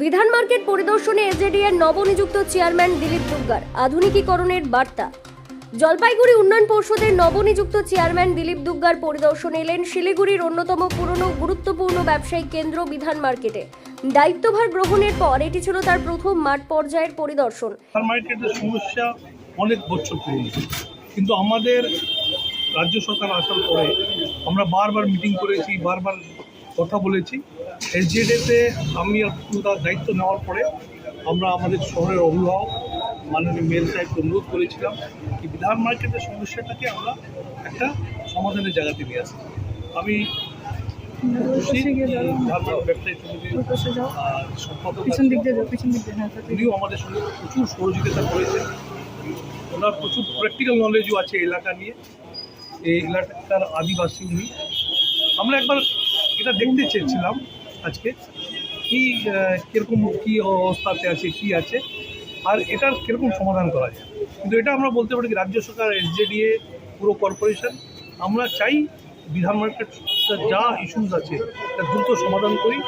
বিধান মার্কেট পরিদর্শনে এজেডি এর নবনিযুক্ত চেয়ারম্যান দিলীপ দুর্গার আধুনিকীকরণের বার্তা। জলপাইগুড়ি উন্নয়ন পর্ষদের নবনিযুক্ত চেয়ারম্যান দিলীপ দুর্গার পরিদর্শনে এলেন শিলিগুড়ির অন্যতম পুরনো গুরুত্বপূর্ণ ব্যবসায়িক কেন্দ্র বিধান মার্কেটে। দায়িত্বভার গ্রহণের পর এটি ছিল তার প্রথম মাঠ পর্যায়ের পরিদর্শন। সমস্যা অনেক বছর পুরনো। কিন্তু আমাদের রাজ্য সরকার আসার পরে আমরা বারবার মিটিং করেছি, বারবার কথা বলেছি। এসডিএতে আমি পুরো দায়িত্ব নেওয়ার পরে আমরা আমাদের শহরের অভিভাবক মাননীয় মেয়র সাহেবকে অনুরোধ করেছিলাম কি বিধান মার্কেটের সমস্যাটাকে আমরা একটা সমাধানের জায়গাতে নিয়ে আসি। আমি খুশি ব্যবসায়ী সমিতির সম্পাদক হ্যাঁ উনিও আমাদের সঙ্গে প্রচুর সহযোগিতা করেছেন। ওনার প্রচুর প্র্যাকটিক্যাল নলেজও আছে এলাকা নিয়ে। এই এলাকার আদিবাসী উনি। আমরা একবার এটা দেখতে চেয়েছিলাম। আজকে। কি কীরকম, কী অবস্থাতে আছে, কি আছে, আর এটার কীরকম সমাধান করা যায়? কিন্তু এটা আমরা বলতে পারি রাজ্য সরকার এসজেডিএ পুরো কর্পোরেশন আমরা চাই বিধান মার্কেট যা ইস্যুস আছে, তা দ্রুত সমাধান করি।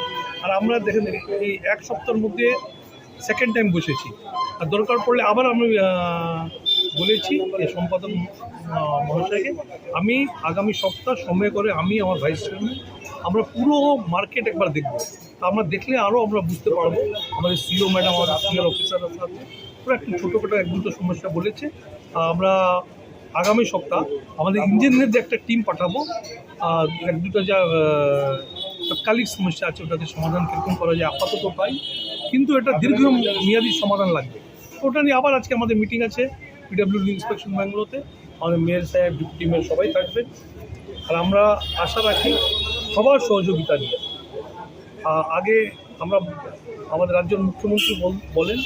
আর আমরা দেখেন, এই এক সপ্তাহের মধ্যে সেকেন্ড টাইম বসেছি। আর দরকার পড়লে আবার আমি বলেছি এই সম্পাদক মহাশয়কে, আমি আগামী সপ্তাহ সময় করে আমি আমার ভাইস চেয়ারম্যান আমরা পুরো মার্কেট একবার দেখব। তা আমরা দেখলে আরও আমরা বুঝতে পারব। আমাদের সিও ম্যাডাম আমাদের সিনিয়র অফিসারের সাথে পুরো একটু ছোটোখাটো এক দুটো সমস্যা বলেছে। আমরা আগামী সপ্তাহ আমাদের ইঞ্জিনিয়ারদের একটা টিম পাঠাবো। এক দুটো যা তাৎকালিক সমস্যা আছে, ওটাকে সমাধান কীরকম করা যায় আপাতত পাই। কিন্তু এটা দীর্ঘ মেয়াদী সমাধান লাগবে। ওটা নিয়ে আবার আজকে আমাদের মিটিং আছে। পিডাব্লিউ ইন্সপেকশন ব্যাঙ্গালোতে আমাদের মেয়র সাহেব ডিপুটি মেয়র সবাই থাকবেন। আর আমরা আশা রাখি সবার সহযোগিতা নিয়ে। আগে আমরা আমাদের রাজ্যের মুখ্যমন্ত্রী বল- বলেন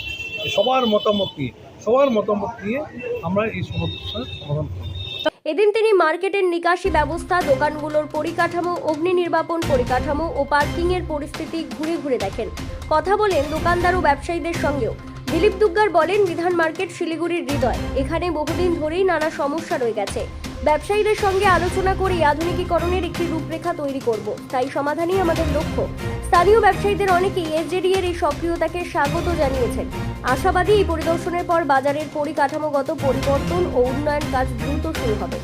যে সবার মতামত নিয়ে, সবার মতামত নিয়ে আমরা এই সমস্যার সমাধান করব। এদিন তিনি মার্কেটের নিকাশি ব্যবস্থা, দোকানগুলোর পরিকাঠামো, অগ্নি নির্বাপন পরিকাঠামো ও পার্কিংয়ের পরিস্থিতি ঘুরে ঘুরে দেখেন। কথা বলেন দোকানদার ও ব্যবসায়ীদের সঙ্গেও। দিলীপ দুগ্গার বলেন, বিধান মার্কেট শিলিগুড়ির হৃদয়। এখানে বহুদিন ধরেই নানা সমস্যা রয়ে গেছে। ব্যবসায়ীদের সঙ্গে আলোচনা করে আধুনিকীকরণের একটি রূপরেখা তৈরি করব। তাই সমাধানই আমাদের লক্ষ্য। স্থানীয় ব্যবসায়ীদের অনেকেই এসজেডি এর এই সক্রিয়তাকে স্বাগত জানিয়েছেন। আশাবাদী এই পরিদর্শনের পর বাজারের পরিকাঠামোগত পরিবর্তন ও উন্নয়ন কাজ দ্রুত শুরু হবে।